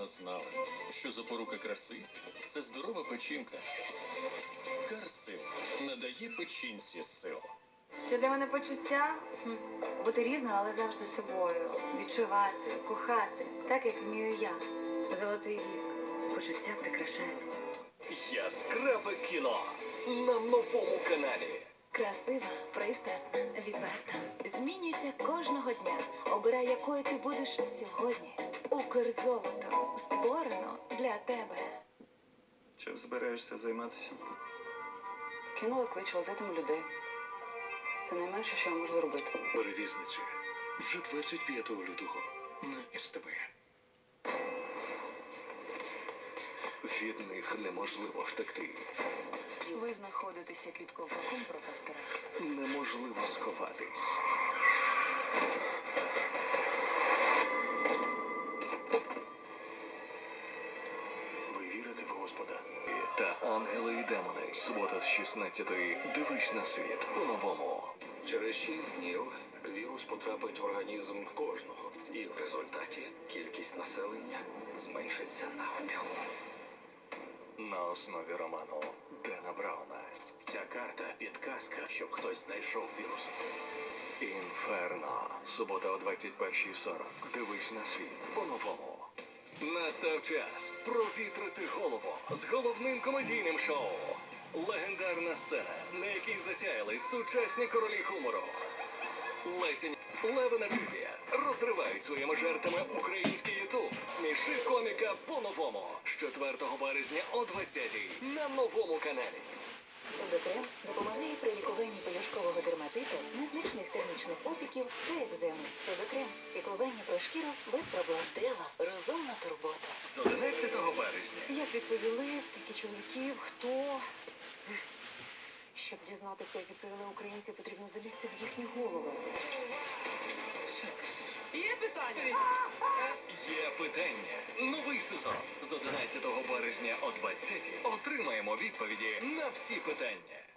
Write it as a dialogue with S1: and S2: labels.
S1: напевно, знали, що запорука краси це здорова печінка. Карсин надає печінці сил.
S2: Що для мене почуття? Хм. Бути різною, але завжди собою. Відчувати, кохати, так як вмію я. Золотий вік. Почуття прикрашають.
S3: Яскраве кіно на новому каналі.
S4: Красива, пристрасна, відверта. Змінюйся кожного дня. Обирай, якою ти будеш сьогодні. Укрзолото створено для тебе.
S5: Чим збираєшся займатися?
S6: Кинула клич возитиму людей. Це найменше, що я можу зробити.
S3: Перевізниці. Вже 25 лютого на СТБ. Від них неможливо втекти.
S6: Ви знаходитеся під ковпаком, професоре.
S3: Неможливо сховатись. Ви вірите в Господа? Та ангели і демони. Субота з 16-ї. Дивись на світ по-новому. Через шість днів вірус потрапить в організм кожного. І в результаті кількість населення зменшиться навпіл. На основі роману Дена Брауна. Ця карта підказка, щоб хтось знайшов вірус. Інферно. Субота о 21.40. Дивись на світ по-новому. Настав час провітрити голову з головним комедійним шоу. Легендарна сцена, на якій засяяли сучасні королі хумору. Лесінь Левина Джулія розривають своїми жартами український ютуб. Сміши коміка по-новому. З 4 березня о 20-й на новому каналі.
S4: Судокрем допомагає при лікуванні пелюшкового дерматиту, незначних термічних опіків та екземи. Судокрем піклування про шкіру без проблем. Дева розумна турбота.
S3: З 11
S6: Як відповіли, скільки чоловіків, хто? Щоб дізнатися, як відповіли українці, потрібно залізти в їхні голови.
S3: Є питання. Є питання. Новий сезон з 11 березня о 20 отримаємо відповіді на всі питання.